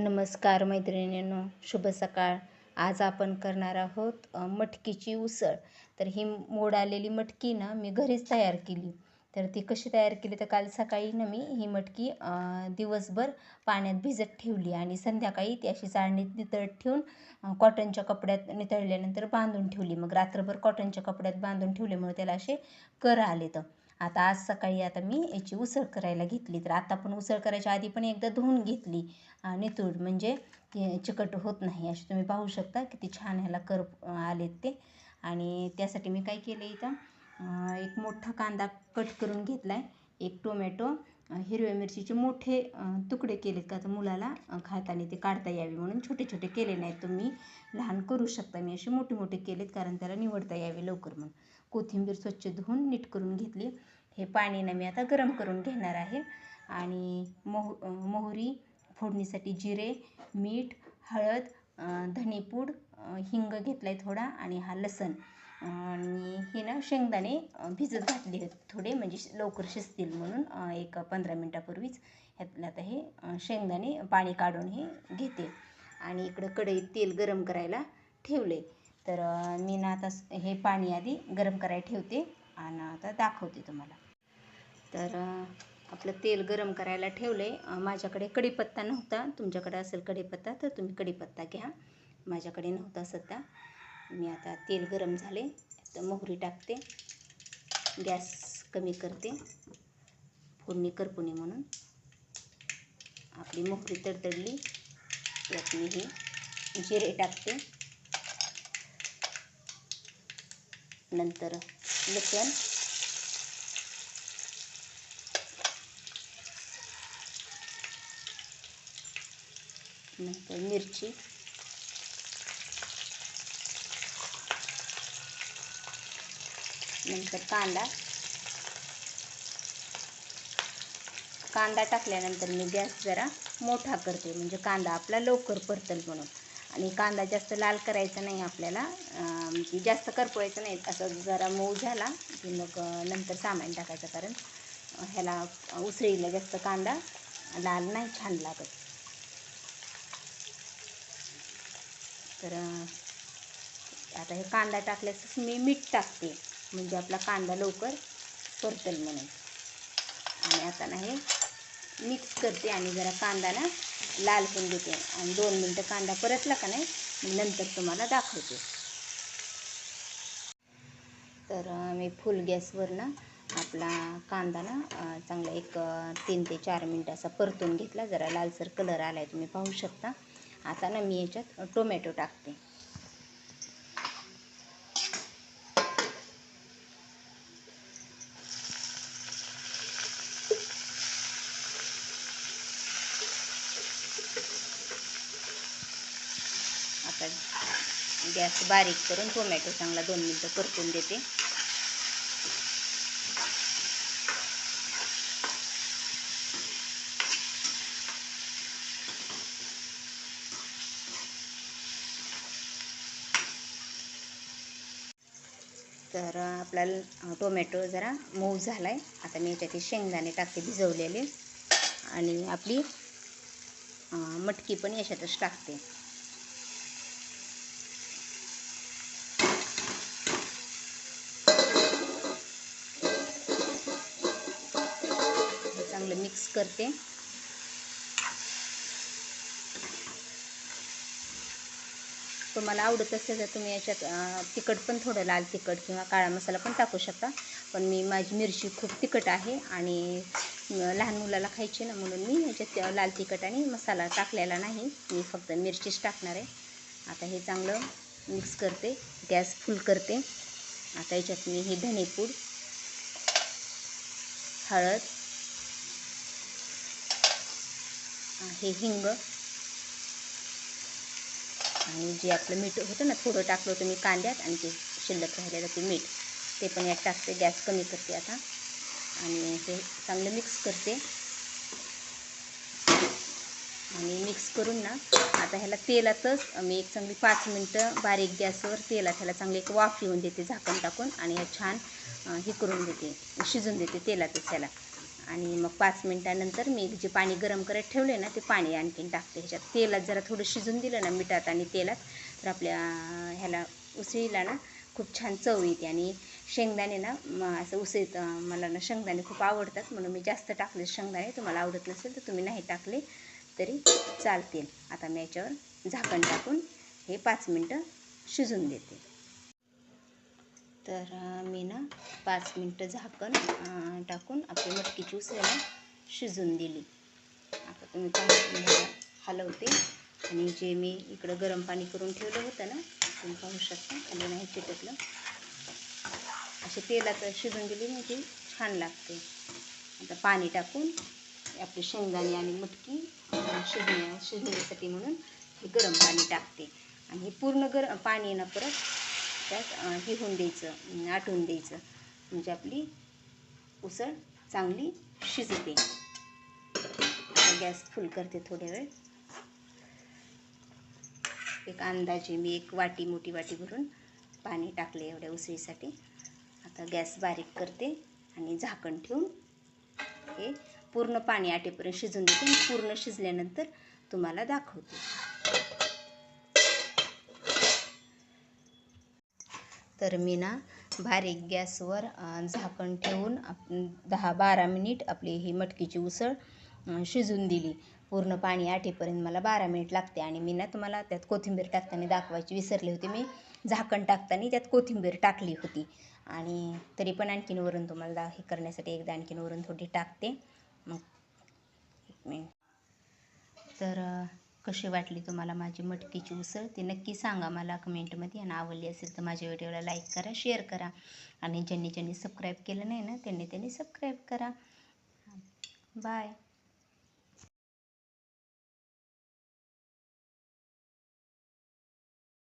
नमस्कार मैत्रिणींनो शुभ सकाळ. आज आपण करणार आहोत मटकीची उसळ. तर ही मोड आलेली मटकी ना मी घरीच तयार केली. तर ती कशी तयार केली तर काल सकाळी ना मी ही मटकी दिवसभर पाण्यात भिजत ठेवली आणि संध्याकाळी ती अशी चाळणीत नितळत ठेवून कॉटनच्या कपड्यात नितळल्यानंतर बांधून ठेवली. मग रात्रभर कॉटनच्या कपड्यात बांधून ठेवल्यामुळे त्याला असे कर आले तर आता आज सकाळी आता मी याची उसळ करायला घेतली. तर आता पण उसळ करायच्या आधी पण एकदा धुवून घेतली. नितूळ म्हणजे चिकट होत नाही असे तुम्ही पाहू शकता किती छान ह्याला कर आलेत ते. आणि त्यासाठी मी काय केलं इथं एक मोठा कांदा कट करून घेतला आहे एक टोमॅटो हिरव्या मिरचीचे मोठे तुकडे केलेत का तर मुलाला खाताना ते काढता यावे म्हणून. छोटे छोटे केले नाहीत तुम्ही. लहान करू शकता. मी असे मोठे मोठे केलेत कारण त्याला निवडता यावे लवकर म्हणून. कोथिंबीर स्वच्छ धुवून नीट करून घेतली. हे पाणी ना मी आता गरम करून घेणार आहे. आणि मोह मोहरी फोडणीसाठी जिरे मीठ हळद धनेपूड हिंग घेतला आहे थोडा आणि हा लसण. आणि हे ना शेंगदाणे भिजत घातले आहेत थोडे म्हणजे श- लवकर शिजतील म्हणून एक पंधरा मिनटापूर्वीच ह्यातलं आता हे शेंगदाणे पाणी काढून हे घेते. आणि इकडं कढईत तेल गरम करायला ठेवले तर मी ना आता स- हे पाणी आधी गरम करायला ठेवते. आणि आता दाखवते तुम्हाला. तर आपलं तेल गरम करायला ठेवलं आहे माझ्याकडे कढीपत्ता नव्हता. तुमच्याकडे असेल कढीपत्ता तर तुम्ही कढीपत्ता घ्या. माझ्याकडे नव्हता सध्या. मी आता तेल गरम झाले तर मोहरी टाकते. गॅस कमी करते. फोडणी करपुणी म्हणून. आपली मोहरी तडतडली. यात मी हे जिरे टाकते. नंतर लसूण. नंतर मिरची. नंतर कांदा. कांदा टाकल्यानंतर मी गॅस जरा मोठा करते म्हणजे कांदा आपला लवकर परतल म्हणून. आणि कांदा जास्त लाल करायचा नाही आपल्याला. म्हणजे जास्त करपवायचं नाही असं जरा मऊ झाला की मग नंतर सामान टाकायचं कारण ह्याला उसळीला जास्त कांदा लाल नाही छान लागत. तर आता हे कांदा टाकल्यास मी मीठ टाकते म्हणजे आपला कांदा लवकर परतल म्हणून. आणि आता ना हे मिक्स करते आणि जरा कांदा ना लाल पण घेते आणि दोन मिनटं कांदा परतला का नाही नंतर तुम्हाला दाखवते. तर मी फुल गॅसवर ना आपला कांदा ना चांगला एक तीन ते चार मिनटं असा परतून घेतला. जरा लालसर कलर आला आहे तुम्ही पाहू शकता. आता ना मी याच्यात टोमॅटो टाकते. आता गॅस म्हणजे बारीक करून टोमॅटो चांगला दोन मिनटं परतून देते. तर आपला टोमॅटो जरा मऊ झाला आहे आता मी याच्यात शेंगदाणे टाकते भिजवलेले. आणि आपली मटकी पण याच्यातच टाकते. चांगलं मिक्स करते. तुम्हाला आवडत असेल तर तुम्ही याच्यात तिखट पण थोडं लाल तिखट किंवा काळा मसाला पण टाकू शकता. पण मी माझी मिरची खूप तिखट आहे आणि लहान मुलाला खायची ना म्हणून मी याच्यात लाल तिखट आणि मसाला टाकलेला नाही. मी फक्त मिरचीच टाकणार आहे. आता हे चांगलं मिक्स करते गॅस फुल करते. आता याच्यात मी हे धनेपूड हळद हे हिंग. आणि जे आपलं मीठ होतं ना थोडं टाकलं होतं मी कांद्यात आणि ते शिल्लक राहिलेलं ते मीठ. ते पण यात टाकते गॅस कमी करते आता. आणि हे चांगलं मिक्स करते. आणि मिक्स करून ना आता ह्याला तेलातच मी एक चांगली पाच मिनटं बारीक गॅसवर तेलात ह्याला चांगली एक वाफ येऊन देते झाकण टाकून. आणि हे छान हे करून देते शिजून देते तेलातच ह्याला. आणि मग पाच मिनटानंतर मी जे पाणी गरम करत ठेवले ना ते पाणी आणखीन टाकते. ह्याच्यात तेलात जरा थोडं शिजून दिलं ना मिठात आणि तेलात तर आपल्या ह्याला उसळीला ना खूप छान चव येते. आणि शेंगदाणे ना असं उसळीत मला ना शेंगदाणे खूप आवडतात म्हणून मी जास्त टाकले शेंगदाणे. तुम्हाला आवडत नसेल तर तुम्ही नाही टाकले तरी चालतील. आता मी याच्यावर झाकण टाकून हे पाच मिनटं शिजून देते. तर मी ना पाच मिनटं झाकण टाकून आपली मटकीची उसळ ना शिजून दिली. आता तुम्ही पाहू हलवते. आणि जे मी इकडं गरम पाणी करून ठेवलं होतं ना तुम्ही पाहू शकता आणि नाही चिटकलं. असे तेलात शिजून दिली म्हणजे छान लागते. आता पाणी टाकून आपली शेंगदाणे आणि मटकी शिजण्या शिजण्यासाठी म्हणून हे गरम पाणी टाकते. आणि पूर्ण गरम पाणी ना परत त्यात हे होऊन द्यायचं आटवून द्यायचं. म्हणजे आपली उसळ चांगली शिजते. गॅस फुल करते थोड्या वेळ. एक अंदाजे मी एक वाटी मोठी वाटी भरून पाणी टाकले एवढ्या उसळीसाठी. आता गॅस बारीक करते आणि झाकण ठेवून हे पूर्ण पाणी आटेपर्यंत शिजून देते आणि पूर्ण शिजल्यानंतर तुम्हाला दाखवते. तर मी ना बारीक गॅसवर झाकण ठेवून आप दहा बारा मिनिट आपली ही मटकीची उसळ शिजून दिली. पूर्ण पाणी आटेपर्यंत मला बारा मिनिट लागते आणि मी ना तुम्हाला त्यात कोथिंबीर टाकताना दाखवायची विसरली होती मी. झाकण टाकताना त्यात कोथिंबीर टाकली होती. आणि तरी पण आणखीन वरून तुम्हाला दा हे करण्यासाठी एकदा आणखीन वरून थोडी टाकते. मग एक मिनिट. तर कशी वाटली तुम्हाला माझी मटकीची उसळ? ती नक्की सांगा मला कमेंटमध्ये. आणि आवडली असेल तर माझ्या व्हिडिओला लाईक करा शेअर करा. आणि ज्यांनी ज्यांनी सबस्क्राईब केलं नाही ना त्यांनी त्यांनी सबस्क्राईब करा. बाय.